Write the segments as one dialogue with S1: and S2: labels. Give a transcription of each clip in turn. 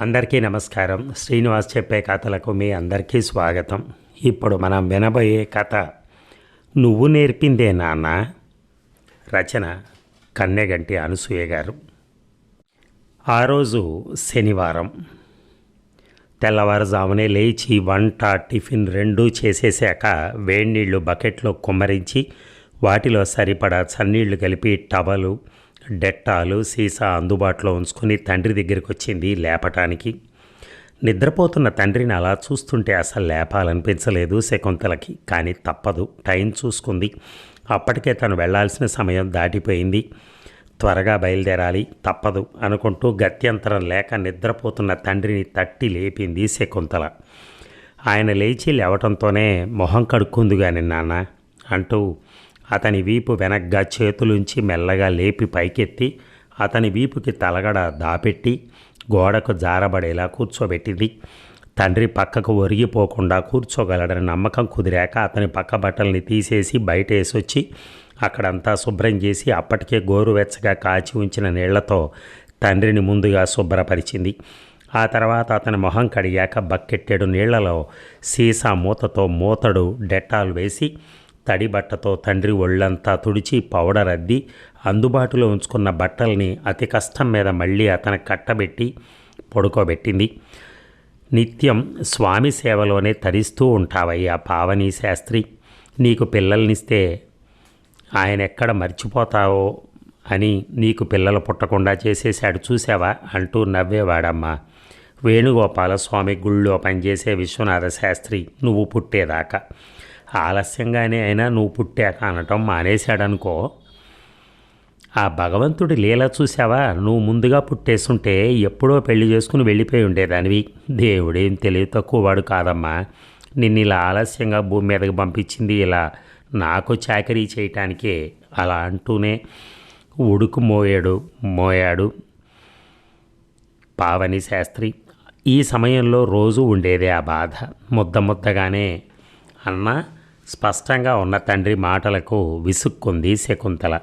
S1: అందరికీ నమస్కారం. శ్రీనివాస్ చెప్పే కథలకు మీ అందరికీ స్వాగతం. ఇప్పుడు మనం వినబోయే కథ నువ్వు నేర్పిందే నాన్న? రచన కన్నెగంటి అనసూయ గారు. ఆ రోజు శనివారం. తెల్లవారుజామునే లేచి వంట టిఫిన్ రెండూ చేసేసాక వేడినీళ్ళు బకెట్లో కుమ్మరించి వాటిలో సరిపడా చన్నీళ్ళు కలిపి టవలు డెట్టాలు సీసా అందుబాటులో ఉంచుకుని తండ్రి దగ్గరికి వచ్చింది లేపటానికి. నిద్రపోతున్న తండ్రిని అలా చూస్తుంటే అసలు లేపాలనిపించలేదు శకుంతలకి కానీ తప్పదు టైం చూసుకుంది. అప్పటికే తను వెళ్ళాల్సిన సమయం దాటిపోయింది. త్వరగా బయలుదేరాలి తప్పదు అనుకుంటూ గత్యంతరం లేక నిద్రపోతున్న తండ్రిని తట్టి లేపింది శకుంతల. ఆయన లేచి లేవటంతోనే మొహం కడుక్కుందిగా నాన్న అంటూ అతని వీపు వెనగ్గా చేతులుంచి మెల్లగా లేపి పైకెత్తి అతని వీపుకి తలగడ దాపెట్టి గోడకు జారబడేలా కూర్చోబెట్టింది. తండ్రి పక్కకు ఒరిగిపోకుండా కూర్చోగలడని నమ్మకం కుదిరాక అతని పక్క బట్టల్ని తీసేసి బయట వేసొచ్చి అక్కడంతా శుభ్రం చేసి అప్పటికే గోరువెచ్చగా కాచి ఉంచిన నీళ్ళతో తండ్రిని ముందుగా శుభ్రపరిచింది. ఆ తర్వాత అతని మొహం కడిగాక బక్కెట్టెడు నీళ్ళలో సీసా మూతతో మూతడు డెట్టాలు వేసి తడి బట్టతో తండ్రి ఒళ్ళంతా తుడిచి పౌడర్ అద్ది అందుబాటులో ఉంచుకున్న బట్టల్ని అతి కష్టం మీద మళ్ళీ అతను కట్టబెట్టి పడుకోబెట్టింది. నిత్యం స్వామి సేవలోనే తరిస్తూ ఉంటావయ్యా పావని శాస్త్రి. నీకు పిల్లల్నిస్తే ఆయన ఎక్కడ మర్చిపోతావో అని నీకు పిల్లలు పుట్టకుండా చేసేశాడు చూసావా అంటూ నవ్వేవాడమ్మా. వేణుగోపాల స్వామి గుళ్ళో పనిచేసే విశ్వనాథ శాస్త్రి నువ్వు పుట్టేదాకా ఆలస్యంగానే అయినా నువ్వు పుట్టాక అనటం మానేశాడనుకో. ఆ భగవంతుడి లీల చూసావా నువ్వు ముందుగా పుట్టేస్తుంటే ఎప్పుడో పెళ్ళి చేసుకుని వెళ్ళిపోయి ఉండేదానివి. దేవుడేం తెలివి తక్కువ వాడు కాదమ్మా. నిన్ను ఇలా ఆలస్యంగా భూమి మీదకి పంపించింది ఇలా నాకు చాకరీ చేయటానికే అలా అంటూనే ఉడుకు మోయాడు మోయాడు పావని శాస్త్రి. ఈ సమయంలో రోజు ఉండేదే ఆ బాధ. ముద్ద ముద్దగానే అన్న స్పష్టంగా ఉన్న తండ్రి మాటలకు విసుక్కుంది శకుంతల.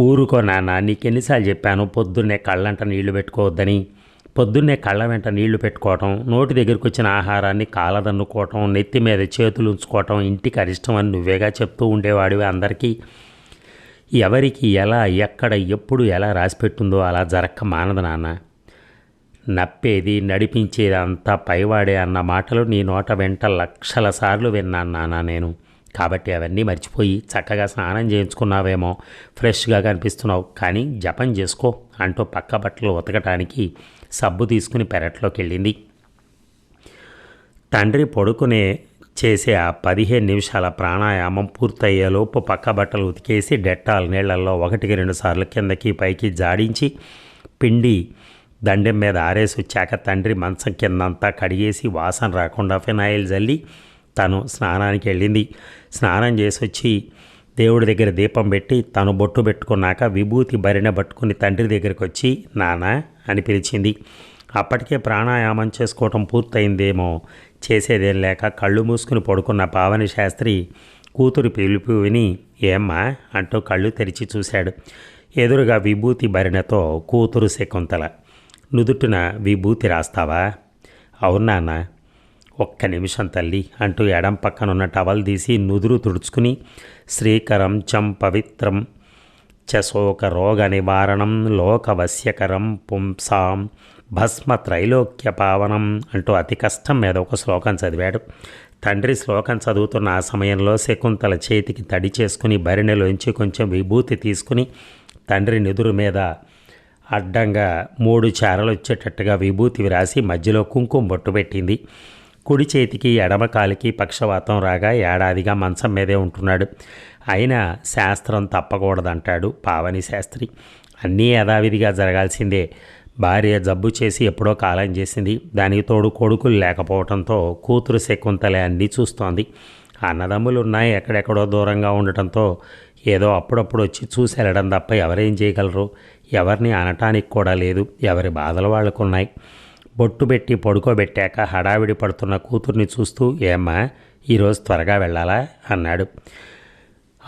S1: ఊరుకో నాన్న నీకెన్నిసార్లు చెప్పాను పొద్దున్నే కళ్ళంట నీళ్ళు పెట్టుకోవద్దని. పొద్దున్నే కళ్ళ వెంట నీళ్ళు పెట్టుకోవటం నోటి దగ్గరికి వచ్చిన ఆహారాన్ని కాలదన్నుకోవటం నెత్తి మీద చేతులు ఉంచుకోవటం ఇంటికి అరిష్టం అని నువ్వేగా చెప్తూ ఉండేవాడివి అందరికీ. ఎవరికి ఎలా ఎక్కడ ఎప్పుడు ఎలా రాసిపెట్టుందో అలా జరక్క మానదు నాన్న. నప్పేది నడిపించేది అంతా పైవాడే అన్న మాటలు నీ నోట వెంట లక్షల సార్లు విన్నాను నాన్న నేను. కాబట్టి అవన్నీ మర్చిపోయి చక్కగా స్నానం చేయించుకున్నావేమో. ఫ్రెష్గా కనిపిస్తున్నావు. కానీ జపం చేసుకో అంటూ పక్క బట్టలు ఉతకటానికి సబ్బు తీసుకుని పెరట్లోకి వెళ్ళింది తండ్రి పడుకునే చేసే ఆ పదిహేను నిమిషాల ప్రాణాయామం పూర్తయ్యేలోపు పక్క బట్టలు ఉతికేసి డెట్టాల్ నీళ్ళలో ఒకటికి రెండు సార్లు కిందకి పైకి జాడించి పిండి దండెం మీద ఆరేసి వచ్చాక తండ్రి మంచం కిందంతా కడిగేసి వాసన రాకుండా ఫినాయిల్ జల్లి తను స్నానానికి వెళ్ళింది. స్నానం చేసి వచ్చి దేవుడి దగ్గర దీపం పెట్టి తను బొట్టు పెట్టుకున్నాక విభూతి బరిన పట్టుకుని తండ్రి దగ్గరికి వచ్చి నానా అని పిలిచింది. అప్పటికే ప్రాణాయామం చేసుకోవటం పూర్తయిందేమో చేసేదేం లేక కళ్ళు మూసుకుని పడుకున్న పావని శాస్త్రి కూతురు పిలుపు విని ఏమ్మా అంటూ కళ్ళు తెరిచి చూశాడు. ఎదురుగా విభూతి భరిణతో కూతురు శకుంతల నుదుటిన విభూతి రాస్తావా? అవునాన్న ఒక్క నిమిషం తల్లి అంటూ ఎడం పక్కనున్న టవల్ తీసి నుదురు తుడుచుకుని శ్రీకరం చం పవిత్రం చశోక రోగ నివారణం లోకవశ్యకరం పుంసాం భస్మ త్రైలోక్య పావనం అంటూ అతి కష్టం మీద ఒక శ్లోకం చదివాడు. తండ్రి శ్లోకం చదువుతున్న ఆ సమయంలో శకుంతల చేతికి తడి చేసుకుని బరిణెలోంచి కొంచెం విభూతి తీసుకుని తండ్రి నిదురు మీద అడ్డంగా మూడు చారలు వచ్చేటట్టుగా విభూతి వ్రాసి మధ్యలో కుంకుమ బొట్టు పెట్టింది. కుడి చేతికి ఎడమ కాలికి పక్షవాతం రాగా ఏడాదిగా మంచం మీదే ఉంటున్నాడు. అయినా శాస్త్రం తప్పకూడదంటాడు పావని శాస్త్రి. అన్నీ యథావిధిగా జరగాల్సిందే. భార్య జబ్బు చేసి ఎప్పుడో కాలం చేసింది. దానికి తోడు కొడుకులు లేకపోవడంతో కూతురు శకుంతలే అన్నీ చూస్తోంది. అన్నదమ్ములు ఉన్నాయి ఎక్కడెక్కడో దూరంగా ఉండటంతో ఏదో అప్పుడప్పుడు వచ్చి చూసి వెళ్ళడం తప్ప ఎవరేం చేయగలరు? ఎవరిని అనటానికి కూడా లేదు. ఎవరి బాధలు వాళ్ళకున్నాయి. బొట్టు పెట్టి పడుకోబెట్టాక హడావిడి పడుతున్న కూతుర్ని చూస్తూ ఏమ్మా ఈరోజు త్వరగా వెళ్ళాలా? అన్నాడు.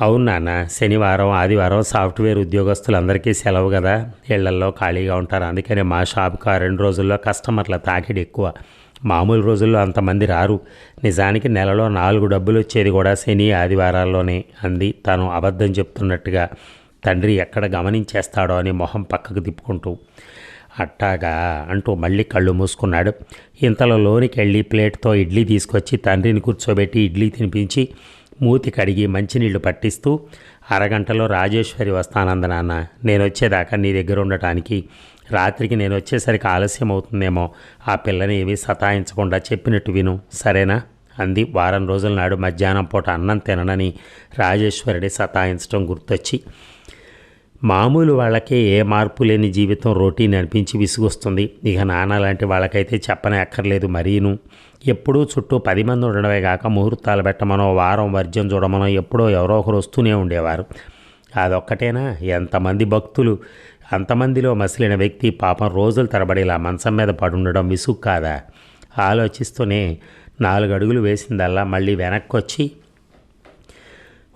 S1: అవును నాన్న శనివారం ఆదివారం సాఫ్ట్వేర్ ఉద్యోగస్తులందరికీ సెలవు కదా ఇళ్ళల్లో ఖాళీగా ఉంటారు. అందుకనే మా షాప్కి ఆ రెండు రోజుల్లో కస్టమర్ల తాకిడి ఎక్కువ. మామూలు రోజుల్లో అంతమంది రారు. నిజానికి నెలలో నాలుగు డబ్బులు వచ్చేది కూడా శని ఆదివారాల్లోనే అంది తను అబద్ధం చెప్తున్నట్టుగా. తండ్రి ఎక్కడ గమనించేస్తాడో అని మొహం పక్కకు తిప్పుకుంటూ అట్టాగా అంటూ మళ్ళీ కళ్ళు మూసుకున్నాడు. ఇంతలో లోనికి వెళ్ళి ప్లేట్తో ఇడ్లీ తీసుకొచ్చి తండ్రిని కూర్చోబెట్టి ఇడ్లీ తినిపించి మూతి కడిగి మంచినీళ్ళు పట్టిస్తూ అరగంటలో రాజేశ్వరి వస్తానంద నాన్న. నేను వచ్చేదాకా నీ దగ్గర ఉండటానికి. రాత్రికి నేను వచ్చేసరికి ఆలస్యం అవుతుందేమో ఆ పిల్లని ఏమీ సతాయించకుండా చెప్పినట్టు విను. సరేనా? అంది. వారం రోజుల నాడు మధ్యాహ్నం పూట అన్నం తిననని రాజేశ్వరుడి సతాయించడం గుర్తొచ్చి మామూలు వాళ్ళకే ఏ మార్పు లేని జీవితం రొటీన్ అనిపించి విసుగొస్తుంది. ఇక నాన్న లాంటి వాళ్ళకైతే చెప్పనే అక్కర్లేదు మరీను. ఎప్పుడూ చుట్టూ పది మంది ఉండడమే కాక ముహూర్తాలు పెట్టమనో వారం వర్జ్యం చూడమనో ఎప్పుడో ఎవరో ఒకరు వస్తూనే ఉండేవారు. అదొక్కటేనా? ఎంతమంది భక్తులు? అంతమందిలో మసిలిన వ్యక్తి పాపం రోజుల తరబడి ఇలా మంచం మీద పడుండడం విసుగు కాదా? ఆలోచిస్తూనే నాలుగు అడుగులు వేసిందల్లా మళ్ళీ వెనక్కి వచ్చి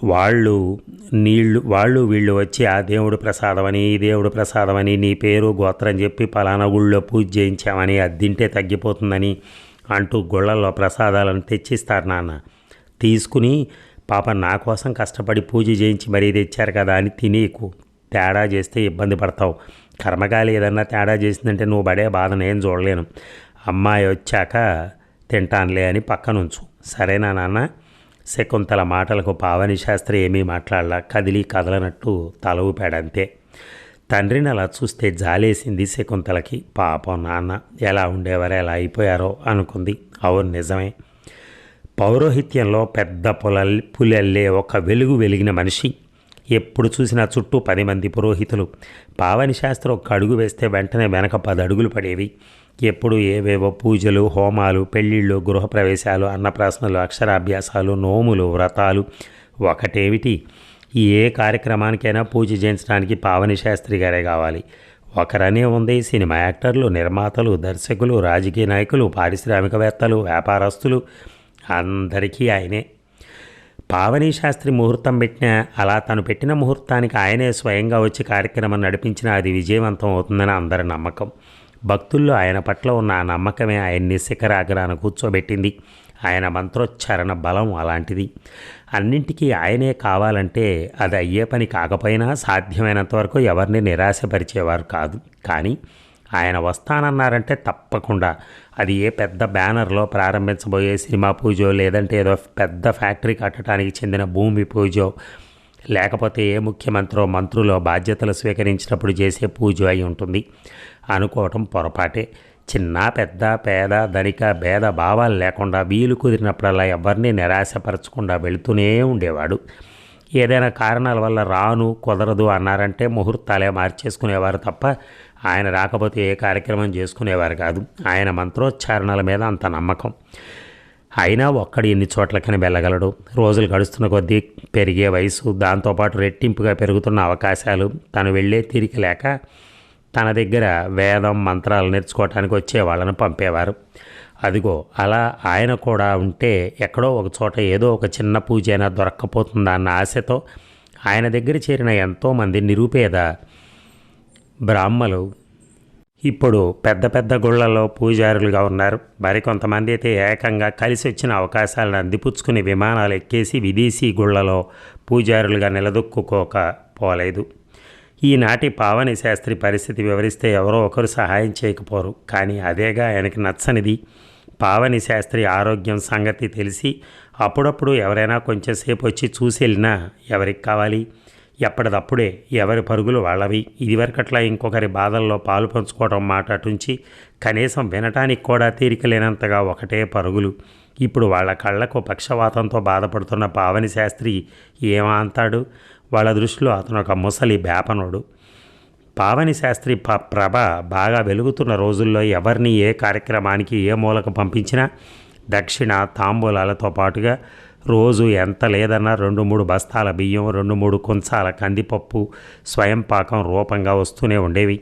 S1: వాళ్ళు నీళ్ళు వాళ్ళు వీళ్ళు వచ్చి ఆ దేవుడు ప్రసాదమని ఈ దేవుడు ప్రసాదమని నీ పేరు గోత్రం చెప్పి పలానా గుళ్ళో పూజ చేయించామని అది తింటే తగ్గిపోతుందని అంటూ గుళ్ళల్లో ప్రసాదాలను తెచ్చిస్తారు నాన్న. తీసుకుని పాప నా కోసం కష్టపడి పూజ చేయించి మరీ తెచ్చారు కదా అని తినేకు. తేడా చేస్తే ఇబ్బంది పడతావు. కర్మగాలి ఏదన్నా తేడా చేసిందంటే నువ్వు పడే బాధ నేను చూడలేను. అమ్మాయి వచ్చాక తింటానులే అని పక్కనుంచు. సరేనా నాన్న? శకుంతల మాటలకు పావని శాస్త్రి ఏమీ మాట్లాడలా కదిలి కదలనట్టు తల ఊపాడంతే తండ్రిని అలా చూస్తే జాలేసింది శకుంతలకి. పాపం నాన్న ఎలా ఉండేవారు ఎలా అయిపోయారో అనుకుంది. అవును నిజమే. పౌరోహిత్యంలో పెద్ద పుల పులల్లే ఒక వెలుగు వెలిగిన మనిషి. ఎప్పుడు చూసినా చుట్టూ పది మంది పురోహితులు. పావని శాస్త్రం ఒక్క అడుగు వేస్తే వెంటనే వెనక పది అడుగులు పడేవి. ఎప్పుడు ఏవేవో పూజలు హోమాలు పెళ్ళిళ్ళు గృహప్రవేశాలు అన్నప్రాసనలు అక్షరాభ్యాసాలు నోములు వ్రతాలు ఒకటేమిటి? ఏ కార్యక్రమానికైనా పూజ చేయించడానికి పావని శాస్త్రి గారే కావాలి. ఒకరనే ఉంది సినిమా యాక్టర్లు నిర్మాతలు దర్శకులు రాజకీయ నాయకులు పారిశ్రామికవేత్తలు వ్యాపారస్తులు. అందరికీ ఆయనే. పావని శాస్త్రి ముహూర్తం పెట్టిన అలా తను పెట్టిన ముహూర్తానికి ఆయనే స్వయంగా వచ్చి కార్యక్రమం నడిపించినా అది విజయవంతం అవుతుందని అందరి నమ్మకం. భక్తుల్లో ఆయన పట్ల ఉన్న ఆ నమ్మకమే ఆయన్ని శిఖరాగ్రాన కూర్చోబెట్టింది. ఆయన మంత్రోచ్చారణ బలం అలాంటిది. అన్నింటికీ ఆయనే కావాలంటే అది అయ్యే పని కాకపోయినా సాధ్యమైనంతవరకు ఎవరిని నిరాశపరిచేవారు కాదు. కానీ ఆయన వస్తానన్నారంటే తప్పకుండా. అది ఏ పెద్ద బ్యానర్లో ప్రారంభించబోయే సినిమా పూజో లేదంటే ఏదో పెద్ద ఫ్యాక్టరీ కట్టడానికి చెందిన భూమి పూజో లేకపోతే ఏ ముఖ్యమంత్రో మంత్రులో బాధ్యతలు స్వీకరించినప్పుడు చేసే పూజ అయి ఉంటుంది. అనుకోవటం పొరపాటే. చిన్న పెద్ద పేద ధనిక భేద భావాలు లేకుండా వీలు కుదిరినప్పుడల్లా ఎవరిని నిరాశపరచకుండా వెళుతూనే ఉండేవాడు. ఏదైనా కారణాల వల్ల రాను కుదరదు అన్నారంటే ముహూర్తాలే మార్చేసుకునేవారు తప్ప ఆయన రాకపోతే ఏ కార్యక్రమం చేసుకునేవారు కాదు. ఆయన మంత్రోచ్చారణల మీద అంత నమ్మకం. అయినా ఒక్కడు ఎన్ని చోట్లకని వెళ్ళగలడు. రోజులు గడుస్తున్న కొద్దీ పెరిగే వయసు దాంతోపాటు రెట్టింపుగా పెరుగుతున్న అవకాశాలు తను వెళ్ళే తీరిక లేక తన దగ్గర వేదం మంత్రాలు నేర్చుకోవటానికి వచ్చే వాళ్ళను పంపేవారు. అదిగో అలా ఆయన కూడా ఉంటే ఎక్కడో ఒక చోట ఏదో ఒక చిన్న పూజ అయినా దొరక్కపోతుందా అన్న ఆశతో ఆయన దగ్గర చేరిన ఎంతోమంది నిరుపేద బ్రాహ్మలు ఇప్పుడు పెద్ద పెద్ద గుళ్ళలో పూజారులుగా ఉన్నారు. మరికొంతమంది అయితే ఏకంగా కలిసి వచ్చిన అవకాశాలను అందిపుచ్చుకుని విమానాలు ఎక్కేసి విదేశీ గుళ్ళలో పూజారులుగా నిలదొక్కుకోక పోలేదు. ఈనాటి పావని శాస్త్రి పరిస్థితి వివరిస్తే ఎవరో ఒకరు సహాయం చేయకపోరు. కానీ అదేగా ఆయనకి నచ్చనిది. పావని శాస్త్రి ఆరోగ్యం సంగతి తెలిసి అప్పుడప్పుడు ఎవరైనా కొంచెంసేపు వచ్చి చూసి వెళ్ళినా ఎవరికి కావాలి? ఎప్పటిదప్పుడే ఎవరి పరుగులు వాళ్ళవి. ఇదివరకట్లా ఇంకొకరి బాధల్లో పాలు పంచుకోవడం మాట అటుంచి కనీసం వినటానికి కూడా తీరిక లేనంతగా ఒకటే పరుగులు. ఇప్పుడు వాళ్ళ కళ్ళకు పక్షవాతంతో బాధపడుతున్న పావని శాస్త్రి ఏమంతాడు వాళ్ళ దృష్టిలో అతను ఒక ముసలి బేపనుడు. పావని శాస్త్రి ప ప్రభ బాగా వెలుగుతున్న రోజుల్లో ఎవరిని ఏ కార్యక్రమానికి ఏ మూలకు పంపించినా దక్షిణ తాంబూలాలతో పాటుగా రోజు ఎంత లేదన్నా రెండు మూడు బస్తాల బియ్యం రెండు మూడు కుంచాల కందిపప్పు స్వయం పాకం రూపంగా వస్తూనే ఉండేవి.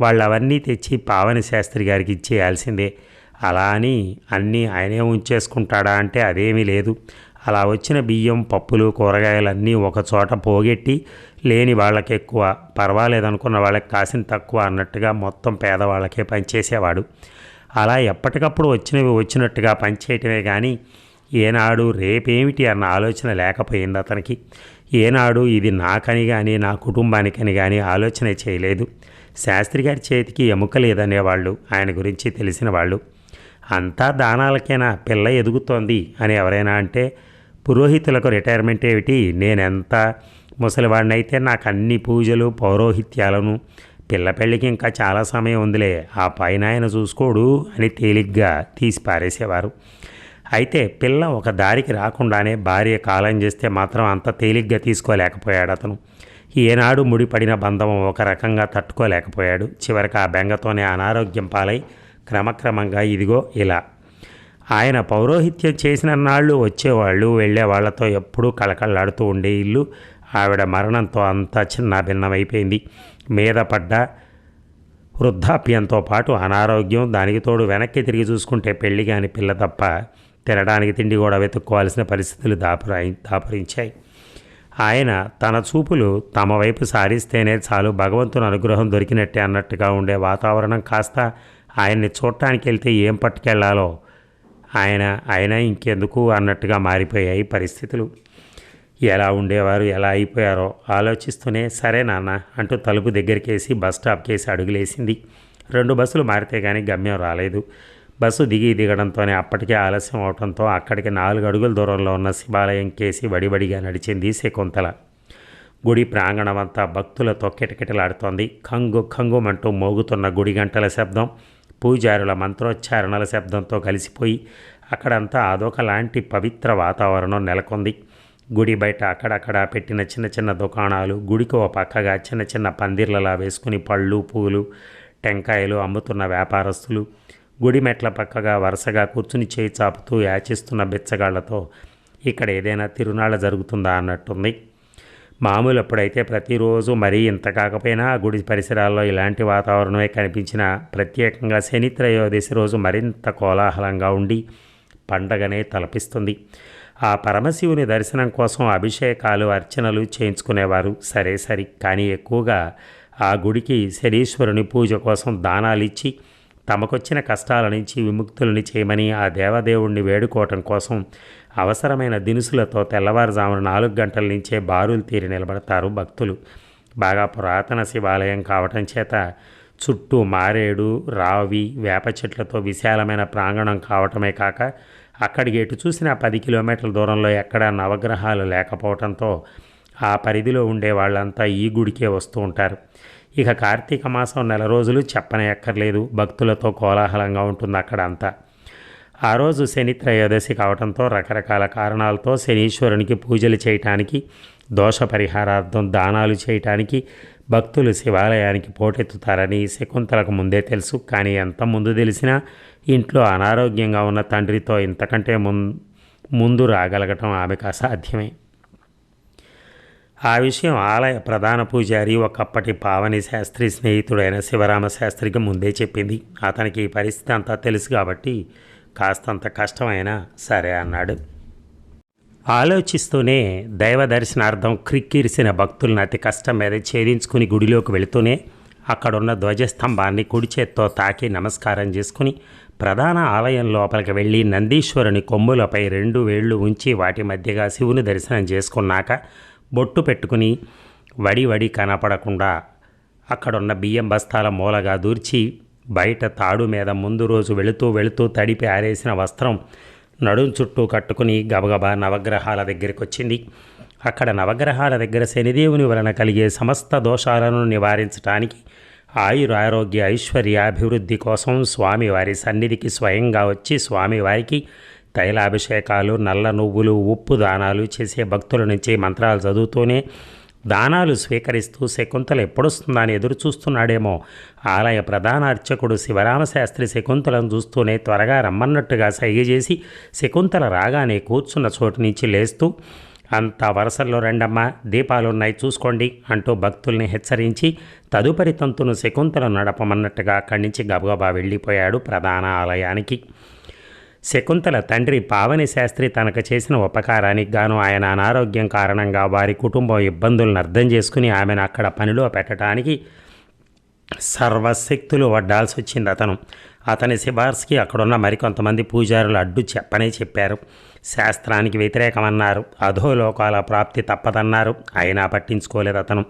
S1: వాళ్ళు అవన్నీ తెచ్చి పావని శాస్త్రి గారికి ఇచ్చేయాల్సిందే అలా అని అన్నీ ఆయనే ఉంచేసుకుంటాడా అంటే అదేమీ లేదు. అలా వచ్చిన బియ్యం పప్పులు కూరగాయలన్నీ ఒకచోట పోగెట్టి లేని వాళ్ళకి ఎక్కువ పర్వాలేదనుకున్న వాళ్ళకి కాసిన తక్కువ అన్నట్టుగా మొత్తం పేదవాళ్ళకే పనిచేసేవాడు. అలా ఎప్పటికప్పుడు వచ్చినవి వచ్చినట్టుగా పనిచేయటమే కానీ ఏనాడు రేపేమిటి అన్న ఆలోచన లేకపోయింది అతనికి. ఏనాడు ఇది నాకని కానీ నా కుటుంబానికని కానీ ఆలోచన చేయలేదు. శాస్త్రి గారి చేతికి ఎముక లేదనేవాళ్ళు ఆయన గురించి తెలిసిన వాళ్ళు. అంతా దానాలకేనా? పిల్ల ఎదుగుతోంది అని ఎవరైనా అంటే పురోహితులకు రిటైర్మెంట్ ఏమిటి? నేనెంత ముసలివాడినైతే నాకు అన్ని పూజలు పౌరోహిత్యాలను పిల్ల పెళ్ళికి ఇంకా చాలా సమయం ఉందిలే ఆ పైన ఆయన చూసుకోడు అని తేలిగ్గా తీసి పారేసేవారు అయితే పిల్ల ఒక దారికి రాకుండానే భార్య కాలం చేస్తే మాత్రం అంత తేలిగ్గా తీసుకోలేకపోయాడు అతను. ఏనాడు ముడిపడిన బంధం ఒక రకంగా తట్టుకోలేకపోయాడు. చివరికి ఆ బెంగతోనే అనారోగ్యం పాలై క్రమక్రమంగా ఇదిగో ఇలా. ఆయన పౌరోహిత్యం చేసిన నాళ్ళు వచ్చేవాళ్ళు వెళ్ళే వాళ్ళతో ఎప్పుడూ కళకళలాడుతూ ఉండే ఇల్లు ఆవిడ మరణంతో అంతా చిన్న భిన్నమైపోయింది. మీద పడ్డ వృద్ధాప్యంతో పాటు అనారోగ్యం దానికి తోడు వెనక్కి తిరిగి చూసుకుంటే పెళ్ళి కాని పిల్ల తప్ప తినడానికి తిండి కూడా వెతుక్కోవాల్సిన పరిస్థితులు దాపురాయి దాపురించాయి. ఆయన తన చూపులు తమ వైపు సారిస్తేనే చాలు భగవంతుని అనుగ్రహం దొరికినట్టే అన్నట్టుగా ఉండే వాతావరణం కాస్త ఆయన్ని చూడటానికి వెళ్తే ఏం పట్టుకెళ్ళాలో ఆయన ఆయన ఇంకెందుకు అన్నట్టుగా మారిపోయాయి పరిస్థితులు. ఎలా ఉండేవారు ఎలా అయిపోయారో ఆలోచిస్తూనే సరే నాన్న అంటూ తలుపు దగ్గరికేసి బస్ స్టాప్కేసి అడుగులేసింది. రెండు బస్సులు మారితే కానీ గమ్యం రాలేదు. బస్సు దిగి దిగడంతోనే అప్పటికే ఆలస్యం అవడంతో అక్కడికి నాలుగు అడుగుల దూరంలో ఉన్న శివాలయం కేసి వడివడిగా నడిచింది శకుంతల. గుడి ప్రాంగణమంతా భక్తులతో కిటకిటలాడుతోంది. ఖంగు ఖంగుమంటూ మోగుతున్న గుడి గంటల శబ్దం పూజారుల మంత్రోచ్చారణల శబ్దంతో కలిసిపోయి అక్కడంతా అదొకలాంటి పవిత్ర వాతావరణం నెలకొంది. గుడి బయట అక్కడక్కడ పెట్టిన చిన్న చిన్న దుకాణాలు గుడికి ఓ పక్కగా చిన్న చిన్న పందిర్లలా వేసుకుని పళ్ళు పూలు టెంకాయలు అమ్ముతున్న వ్యాపారస్తులు గుడి మెట్ల పక్కగా వరుసగా కూర్చుని చేయి చాపుతూ యాచిస్తున్న బిచ్చగాళ్ళతో ఇక్కడ ఏదైనా తిరునాళ్ళ జరుగుతుందా అన్నట్టుంది. మామూలు అప్పుడైతే ప్రతిరోజు మరీ ఇంత కాకపోయినా గుడి పరిసరాల్లో ఇలాంటి వాతావరణమే కనిపించిన ప్రత్యేకంగా శని త్రయోదశి రోజు మరింత కోలాహలంగా ఉండి పండగనే తలపిస్తుంది. ఆ పరమశివుని దర్శనం కోసం అభిషేకాలు అర్చనలు చేయించుకునేవారు సరే సరి కానీ ఎక్కువగా ఆ గుడికి శనీశ్వరుని పూజ కోసం దానాలు ఇచ్చి తమకొచ్చిన కష్టాల నుంచి విముక్తులని చేయమని ఆ దేవదేవుణ్ణి వేడుకోవటం కోసం అవసరమైన దినుసులతో తెల్లవారుజామున నాలుగు గంటల నుంచే బారులు తీరి నిలబడతారు భక్తులు. బాగా పురాతన శివాలయం కావటం చేత చుట్టూ మారేడు రావి వేప చెట్లతో విశాలమైన ప్రాంగణం కావటమే కాక అక్కడికి ఎటు చూసిన పది కిలోమీటర్ల దూరంలో ఎక్కడా నవగ్రహాలు లేకపోవడంతో ఆ పరిధిలో ఉండే వాళ్ళంతా ఈ గుడికే వస్తూ ఉంటారు. ఇక కార్తీక మాసం నెల రోజులు చెప్పనే ఎక్కర్లేదు భక్తులతో కోలాహలంగా ఉంటుంది అక్కడ అంతా ఆ రోజు శని త్రయోదశి కావడంతో రకరకాల కారణాలతో శనీశ్వరునికి పూజలు చేయటానికి దోష పరిహారార్థం దానాలు చేయటానికి భక్తులు శివాలయానికి పోటెత్తుతారని శకుంతలకు ముందే తెలుసు. కానీ ఎంత ముందు తెలిసినా ఇంట్లో అనారోగ్యంగా ఉన్న తండ్రితో ఇంతకంటే ముందు రాగలగటం ఆమెకు అసాధ్యమే. ఆ విషయం ఆలయ ప్రధాన పూజారి ఒకప్పటి పావని శాస్త్రి స్నేహితుడైన శివరామ శాస్త్రికి ముందే చెప్పింది. అతనికి ఈ పరిస్థితి అంతా తెలుసు కాబట్టి కాస్తంత కష్టమైనా సరే అన్నాడు. ఆలోచిస్తూనే దైవ దర్శనార్థం క్రిక్కిరిసిన భక్తులను అతి కష్టం మీద ఛేదించుకుని గుడిలోకి వెళుతూనే అక్కడున్న ధ్వజస్తంభాన్ని కుడి చేత్తో తాకి నమస్కారం చేసుకుని ప్రధాన ఆలయం లోపలికి వెళ్ళి నందీశ్వరుని కొమ్ములపై రెండు వేళ్ళు ఉంచి వాటి మధ్యగా శివుని దర్శనం చేసుకున్నాక బొట్టు పెట్టుకుని వడి వడి కనపడకుండా అక్కడున్న బియ్యం బస్తాల మూలగా దూర్చి బయట తాడు మీద ముందు రోజు వెళుతూ వెళుతూ తడిపి ఆరేసిన వస్త్రం నడుం చుట్టూ కట్టుకుని గబగబా నవగ్రహాల దగ్గరికి వచ్చింది అక్కడ నవగ్రహాల దగ్గర శనిదేవుని వలన కలిగే సమస్త దోషాలను నివారించడానికి ఆయురారోగ్య ఆరోగ్య ఐశ్వర్యాభివృద్ధి కోసం స్వామివారి సన్నిధికి స్వయంగా వచ్చి స్వామివారికి తైలాభిషేకాలు నల్ల నువ్వులు ఉప్పు దానాలు చేసే భక్తుల నుంచి మంత్రాలు చదువుతూనే దానాలు స్వీకరిస్తూ శకుంతల ఎప్పుడొస్తుందని ఎదురు చూస్తున్నాడేమో. ఆలయ ప్రధాన అర్చకుడు శివరామశాస్త్రి శకుంతలను చూస్తూనే త్వరగా రమ్మన్నట్టుగా సైగ చేసి శకుంతల రాగానే కూర్చున్న చోటు నుంచి లేస్తూ అంత వరసల్లో రెండమ్మ దీపాలున్నాయి చూసుకోండి అంటూ భక్తుల్ని హెచ్చరించి తదుపరి తంతును శకుంతలను నడపమన్నట్టుగా అక్కడి నుంచి గబగబా వెళ్ళిపోయాడు ప్రధాన ఆలయానికి. శకుంతల తండ్రి పావని శాస్త్రి తనకు చేసిన ఉపకారానికి గాను ఆయన అనారోగ్యం కారణంగా వారి కుటుంబం ఇబ్బందులను అర్థం చేసుకుని ఆమెను అక్కడ పనిలో పెట్టడానికి సర్వశక్తులు వడ్డాల్సి వచ్చింది అతను. అతని సిఫార్సుకి అక్కడున్న మరికొంతమంది పూజారులు అడ్డు చెప్పనే చెప్పారు. శాస్త్రానికి వ్యతిరేకమన్నారు. అధోలోకాల ప్రాప్తి తప్పదన్నారు. అయినా పట్టించుకోలేదు అతను.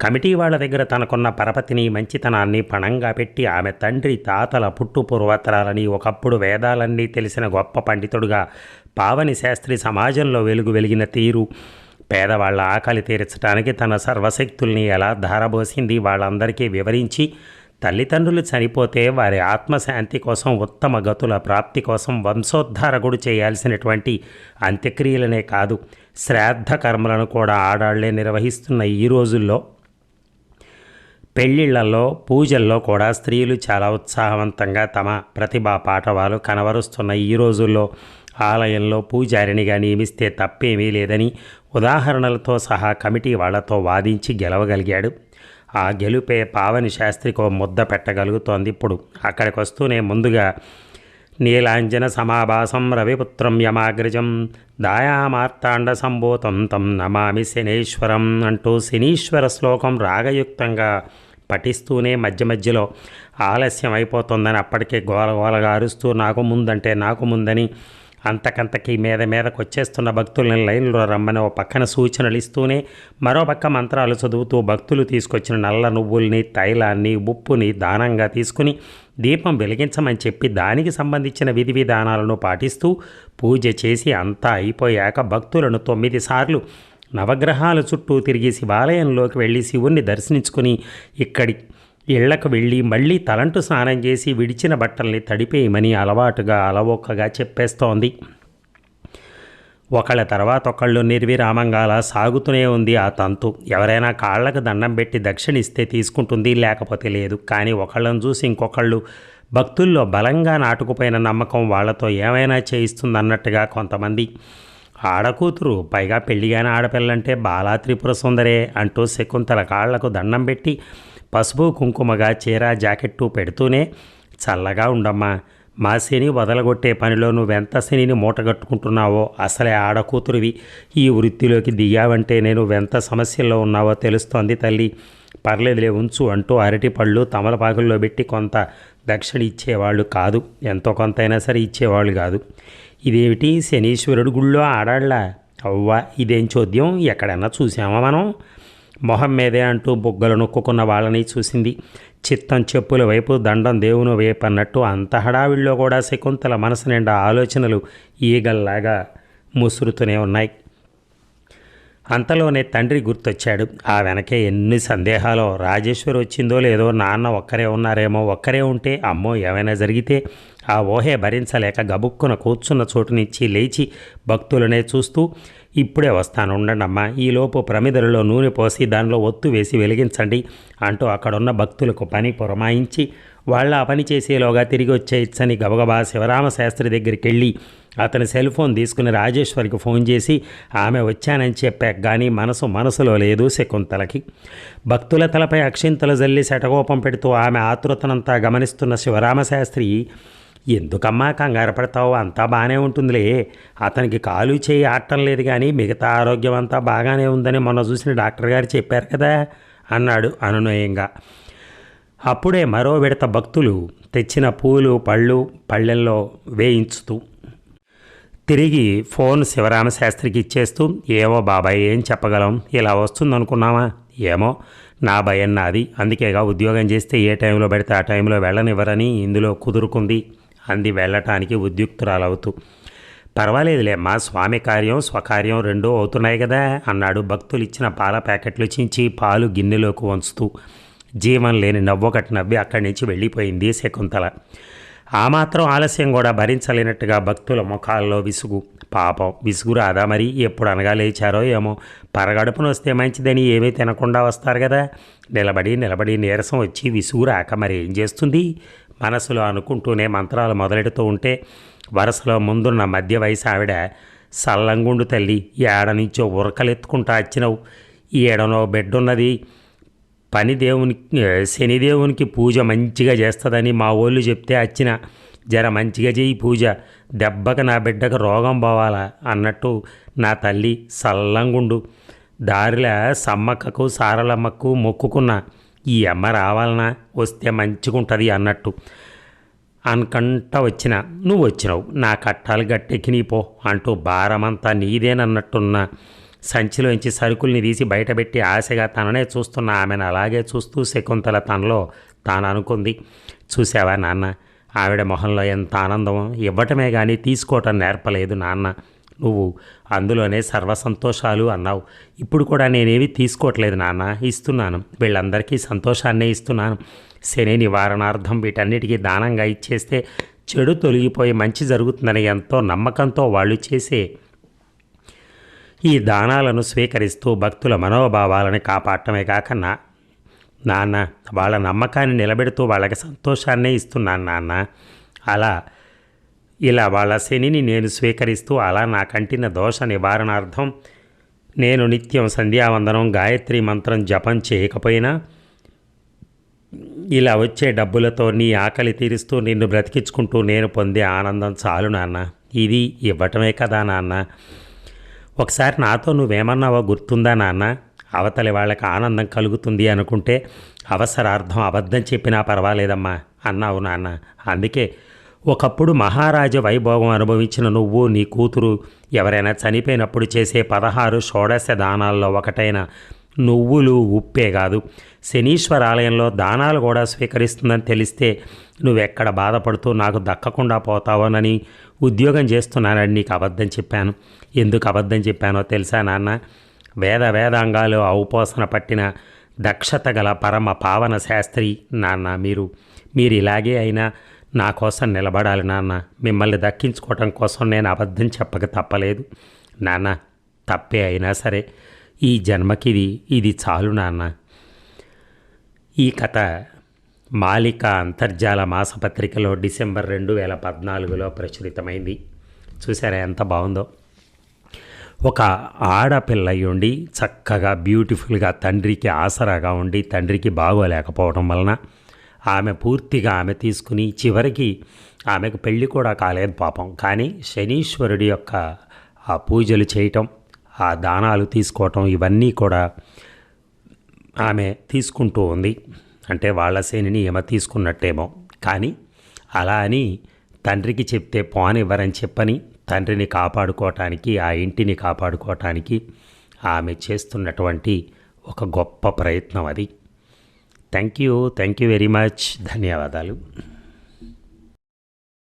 S1: కమిటీ వాళ్ళ దగ్గర తనకున్న పరపతిని మంచితనాన్ని పణంగా పెట్టి ఆమె తండ్రి తాతల పుట్టు పూర్వత్రాలని ఒకప్పుడు వేదాలన్నీ తెలిసిన గొప్ప పండితుడుగా పావని శాస్త్రి సమాజంలో వెలుగు వెలిగిన తీరు. పేదవాళ్ళ ఆకలి తీర్చడానికి తన సర్వశక్తుల్ని ఎలా ధారబోసింది వాళ్ళందరికీ వివరించి తల్లిదండ్రులు చనిపోతే వారి ఆత్మశాంతి కోసం ఉత్తమ గతుల ప్రాప్తి కోసం వంశోద్ధారకుడు చేయాల్సినటువంటి అంత్యక్రియలనే కాదు శ్రాద్ధ కర్మలను కూడా ఆడాళ్ళే నిర్వహిస్తున్న ఈ రోజుల్లో పెళ్ళిళ్ళలో పూజల్లో కూడా స్త్రీలు చాలా ఉత్సాహవంతంగా తమ ప్రతిభా పాఠవాలు కనవరుస్తున్న ఈ రోజుల్లో ఆలయంలో పూజారినిగా నియమిస్తే తప్పేమీ లేదని ఉదాహరణలతో సహా కమిటీ వాళ్ళతో వాదించి గెలవగలిగాడు. ఆ గెలుపే పావని శాస్త్రికో ముద్ద పెట్టగలుగుతోంది ఇప్పుడు. అక్కడికి వస్తూనే ముందుగా నీలాంజన సమాభాసం రవిపుత్రం యమాగ్రజం దాయామార్తాండ సంభూతం తం నమామి శనేశ్వరం అంటూ శనీశ్వర శ్లోకం రాగయుక్తంగా పఠిస్తూనే మధ్య మధ్యలో ఆలస్యం అయిపోతుందని అప్పటికే గోలగోలగా అరుస్తూ నాకు ముందంటే నాకు ముందని అంతకంతకీ మీద మీదకు వచ్చేస్తున్న భక్తుల్ని లైన్లో రమ్మని ఓ పక్కన సూచనలు ఇస్తూనే మరో పక్క మంత్రాలు చదువుతూ భక్తులు తీసుకొచ్చిన నల్ల నువ్వుల్ని తైలాన్ని ఉప్పుని దానంగా తీసుకుని దీపం వెలిగించమని చెప్పి దానికి సంబంధించిన విధి విధానాలను పాటిస్తూ పూజ చేసి అంతా అయిపోయాక భక్తులను తొమ్మిది సార్లు నవగ్రహాల చుట్టూ తిరిగి శివాలయంలోకి వెళ్ళి శివుణ్ణి దర్శించుకుని ఇక్కడి ఇళ్ళకు వెళ్ళి మళ్ళీ తలంటు స్నానం చేసి విడిచిన బట్టల్ని తడిపేయమని అలవాటుగా అలవోకగా చెప్పేస్తోంది. ఒకళ్ళ తర్వాత ఒకళ్ళు నిర్విరామంగా అలా సాగుతూనే ఉంది ఆ తంతు. ఎవరైనా కాళ్ళకు దండం పెట్టి దక్షిణిస్తే తీసుకుంటుంది లేకపోతే లేదు. కానీ ఒకళ్ళని చూసి ఇంకొకళ్ళు భక్తుల్లో బలంగా నాటుకుపోయిన నమ్మకం వాళ్ళతో ఏమైనా చేయిస్తుంది అన్నట్టుగా కొంతమంది. ఆడకూతురు పైగా పెళ్ళిగాని ఆడపిల్లంటే బాలా త్రిపుర సుందరే అంటూ శకుంతల కాళ్ళకు దండం పెట్టి పసుపు కుంకుమగా చీర జాకెట్టు పెడుతూనే చల్లగా ఉండమ్మా. మా శని వదలగొట్టే పనిలో నువ్వెంత శనిని మూటగట్టుకుంటున్నావో అసలే ఆడకూతురివి. ఈ వృత్తిలోకి దిగావంటే నేను ఎంత సమస్యల్లో ఉన్నావో తెలుస్తోంది తల్లి. పర్లేదులే ఉంచు అంటూ అరటిపళ్ళు తమలపాకుల్లో పెట్టి కొంత దక్షిణ ఇచ్చేవాళ్ళు కాదు. ఎంతో కొంత అయినా సరే ఇచ్చేవాళ్ళు కాదు. ఇదేమిటి శనీశ్వరుడు గుళ్ళో ఆడాళ్ళ? అవ్వా ఇదేం చోద్యం? ఎక్కడన్నా చూసామా మనం? మొహం మీదే అంటూ బుగ్గలు నొక్కుకున్న వాళ్ళని చూసింది. చిత్తం చెప్పుల వైపు దండం దేవుని వైపు అన్నట్టు అంత హడావిడిలో కూడా శకుంతల మనసు నిండా ఆలోచనలు ఈగల్లాగా ముసురుతూనే ఉన్నాయి. అంతలోనే తండ్రి గుర్తొచ్చాడు. ఆ వెనకే ఎన్ని సందేహాలో రాజేశ్వరి వచ్చిందో లేదో నాన్న ఒక్కరే ఉన్నారేమో ఒక్కరే ఉంటే అమ్మో ఏమైనా జరిగితే ఆ ఊహే భరించలేక గబుక్కున కూర్చున్న చోటునిచ్చి లేచి భక్తులనే చూస్తూ ఇప్పుడే వస్తాను ఉండండమ్మా. ఈలోపు ప్రమిదలలో నూనె పోసి దానిలో ఒత్తు వేసి వెలిగించండి అంటూ అక్కడున్న భక్తులకు పని పురమాయించి వాళ్ళ ఆ పని చేసేలోగా తిరిగి వచ్చేయచ్చని గబగబా శివరామ శాస్త్రి దగ్గరికి వెళ్ళి అతని సెల్ ఫోన్ తీసుకుని రాజేశ్వరికి ఫోన్ చేసి ఆమె వచ్చానని చెప్పాక కానీ మనసు మనసులో లేదు శకుంతలకి. భక్తుల తలపై అక్షింతలు జల్లి శటకోపం పెడుతూ ఆమె ఆతృతనంతా గమనిస్తున్న శివరామశాస్త్రి ఎందుకమ్మా కంగారు పడతావు? అంతా బాగానే ఉంటుందిలే. అతనికి కాలు చేయి ఆడటం లేదు కానీ మిగతా ఆరోగ్యం అంతా బాగానే ఉందని మొన్న చూసిన డాక్టర్ గారు చెప్పారు కదా అన్నాడు అనునయంగా. అప్పుడే మరో విడత భక్తులు తెచ్చిన పూలు పళ్ళు పళ్ళెల్లో వేయించుతూ తిరిగి ఫోన్ శివరామశాస్త్రికి ఇచ్చేస్తూ ఏమో బాబాయ్ ఏం చెప్పగలం? ఇలా వస్తుందనుకున్నావా? ఏమో నా భయం నాది. అందుకేగా ఉద్యోగం చేస్తే ఏ టైంలో పెడితే ఆ టైంలో వెళ్ళనివ్వరని ఇందులో కుదురుకుంది. అంది వెళ్ళటానికి ఉద్యుక్తురాలవుతూ. పర్వాలేదులే మా స్వామి కార్యం స్వకార్యం రెండూ అవుతున్నాయి కదా అన్నాడు భక్తులు ఇచ్చిన పాల ప్యాకెట్లు చించి పాలు గిన్నెలోకి వంచుతూ. జీవం లేని నవ్వొకటి నవ్వి అక్కడి నుంచి వెళ్ళిపోయింది శకుంతల. ఆ మాత్రం ఆలస్యం కూడా భరించలేనట్టుగా భక్తుల ముఖాల్లో విసుగు. పాపం విసుగు రాదా మరి? ఎప్పుడు అనగా లేచారో ఏమో? పరగడుపున వస్తే మంచిదని ఏమీ తినకుండా వస్తారు కదా నిలబడి నిలబడి నీరసం వచ్చి విసుగు రాక మరి ఏం చేస్తుంది? మనసులో అనుకుంటూనే మంత్రాలు మొదలెడుతూ ఉంటే వరుసలో ముందున్న మధ్య వయసు ఆవిడ సల్లంగుండు తల్లి ఏడ నుంచో ఉరకలెత్తుకుంటా వచ్చినవు. ఏడనో బిడ్డున్నది పని దేవునికి శనిదేవునికి పూజ మంచిగా చేస్తుందని మా వాళ్ళు చెప్తే వచ్చిన జర మంచిగా చేయి పూజ. దెబ్బకి నా బిడ్డకు రోగం పోవాలా అన్నట్టు నా తల్లి సల్లంగుండు దారిలో సమ్మక్కకు సారలమ్మకు మొక్కుకున్నా. ఈ అమ్మ రావాలనా? వస్తే మంచిగుంటుంది అన్నట్టు. అనుకంట వచ్చిన నువ్వు వచ్చినావు నా కట్టాలు గట్టెక్కి పో అంటూ భారమంతా నీదేనన్నట్టున్న సంచిలోంచి సరుకుల్ని తీసి బయటపెట్టి ఆశగా తననే చూస్తున్న ఆమెను అలాగే చూస్తూ శకుంతల తనలో తాను అనుకుంది చూసావా నాన్న ఆవిడ మొహంలో ఎంత ఆనందం ఇవ్వటమే కానీ తీసుకోవటం నేర్పలేదు నాన్న. నువ్వు అందులోనే సర్వసంతోషాలు అన్నావు. ఇప్పుడు కూడా నేనేవి తీసుకోవట్లేదు నాన్న ఇస్తున్నాను. వీళ్ళందరికీ సంతోషాన్నే ఇస్తున్నాను. శని నివారణార్థం వీటన్నిటికీ దానంగా ఇచ్చేస్తే చెడు తొలగిపోయి మంచి జరుగుతుందని ఎంతో నమ్మకంతో వాళ్ళు చేసే ఈ దానాలను స్వీకరిస్తూ భక్తుల మనోభావాలను కాపాడటమే కాక నా నాన్న వాళ్ళ నమ్మకాన్ని నిలబెడుతూ వాళ్ళకి సంతోషాన్నే ఇస్తున్నాను నాన్న. అలా ఇలా వాళ్ళ శనిని నేను స్వీకరిస్తూ అలా నా కంటిన దోష నివారణార్థం నేను నిత్యం సంధ్యావందనం గాయత్రి మంత్రం జపం చేయకపోయినా ఇలా వచ్చే డబ్బులతో నీ ఆకలి తీరుస్తూ నిన్ను బ్రతికించుకుంటూ నేను పొందే ఆనందం చాలు నాన్న. ఇది ఇవ్వటమే కదా నాన్న. ఒకసారి నాతో నువ్వేమన్నావో గుర్తుందా నాన్న? అవతలి వాళ్ళకి ఆనందం కలుగుతుంది అనుకుంటే అవసరార్థం అబద్ధం చెప్పినా పర్వాలేదమ్మా అన్నావు నాన్న. అందుకే ఒకప్పుడు మహారాజ వైభోగం అనుభవించిన నువ్వు నీ కూతురు ఎవరైనా చనిపోయినప్పుడు చేసే పదహారు షోడశ దానాల్లో ఒకటైన నువ్వులు ఉప్పే కాదు. శనీశ్వర ఆలయంలో దానాలు కూడా స్వీకరిస్తుందని తెలిస్తే నువ్వెక్కడ బాధపడుతూ నాకు దక్కకుండా పోతావోనని ఉద్యోగం చేస్తున్నానని నీకు అబద్ధం చెప్పాను. ఎందుకు అబద్ధం చెప్పానో తెలుసా నాన్న? వేద వేదాంగాలు ఔపోసన పట్టిన దక్షత గల పరమ పావన శాస్త్రి నాన్న మీరు. మీరు ఇలాగే అయినా నా కోసం నిలబడాలి నాన్న. మిమ్మల్ని దక్కించుకోవటం కోసం నేను అబద్ధం చెప్పక తప్పలేదు. నాన్న తప్పే అయినా సరే ఈ జన్మకిది ఇది చాలు నాన్న. ఈ కథ మాలిక అంతర్జాల మాసపత్రికలో డిసెంబర్ రెండు వేల పద్నాలుగులో ప్రచురితమైంది. చూసారా ఎంత బాగుందో? ఒక ఆడపిల్ల ఉండి చక్కగా బ్యూటిఫుల్గా తండ్రికి ఆసరాగా ఉండి తండ్రికి బాగోలేకపోవడం వలన ఆమె పూర్తిగా ఆమె తీసుకుని చివరికి ఆమెకు పెళ్ళి కూడా కాలేదు పాపం. కానీ శనీశ్వరుడి యొక్క ఆ పూజలు చేయటం ఆ దానాలు తీసుకోవటం ఇవన్నీ కూడా ఆమె తీసుకుంటూ ఉంది. అంటే వాళ్ళ శనిని ఏమో తీసుకున్నట్టేమో. కానీ అలా అని తండ్రికి చెప్తే పోనివ్వరని చెప్పని తండ్రిని కాపాడుకోవటానికి ఆ ఇంటిని కాపాడుకోవటానికి ఆమె చేస్తున్నటువంటి ఒక గొప్ప ప్రయత్నం అది. Thank you. Thank you very much. ధన్యవాదాలు.